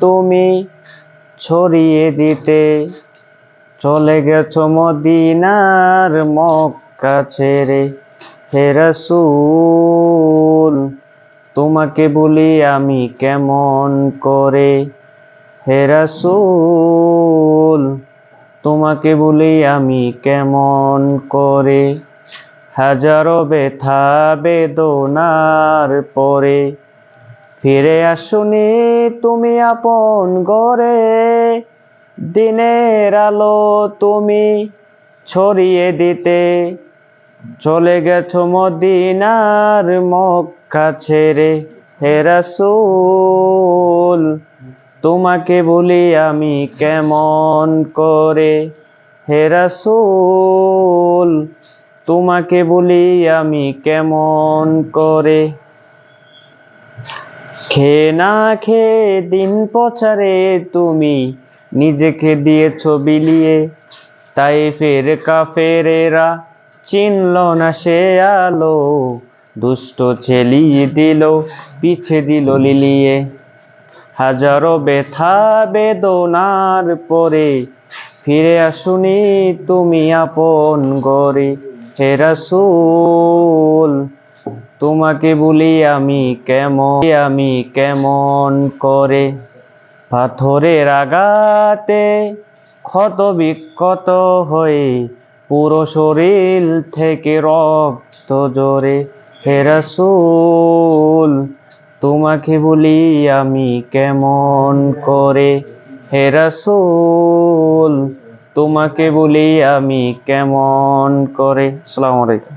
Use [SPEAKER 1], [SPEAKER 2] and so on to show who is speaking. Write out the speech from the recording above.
[SPEAKER 1] তুমি ছড়িয়ে দিতে চলে গেছো মদিনার মক্কা ছেড়ে। হে তোমাকে বলি আমি কেমন করে? হে রাসূল, তোমাকে বলি আমি কেমন করে? হাজারো ব্যথা বেদনার পরে ফিরে আসুনি তুমি আপন গরে দিনের আলো তুমি ছড়িয়ে দিতে। চলে গেছো মদিনার মক্কা ছেড়ে। হে রাসূল, তোমাকে বলি আমি কেমন করে? হে রাসূল, তোমাকে বলি আমি কেমন করে? খেয়ে না খেয়ে দিন প্রচারে তুমি নিজেকে দিয়েছ বিলিয়ে। তাই ফের কাফেরেরা চিনল না সে আলো, দুষ্ট ছেলিয়ে দিল, পিছে দিল লিলিয়ে। হাজারো ব্যথা বেদনার পরে ফিরে আসুনি তুমি আপন গরে হে তোমাকে বলি আমি কেমন আমি কেমন করে? পাথরের আঘাতে ক্ষত বিক্ষত হয়ে পুরো শরীর থেকে রক্ত জোরে হে রাসূল, তোমাকে বলি আমি কেমন করে? হে রাসূল, তোমাকে বলি আমি কেমন করে? আসসালামু আলাইকুম।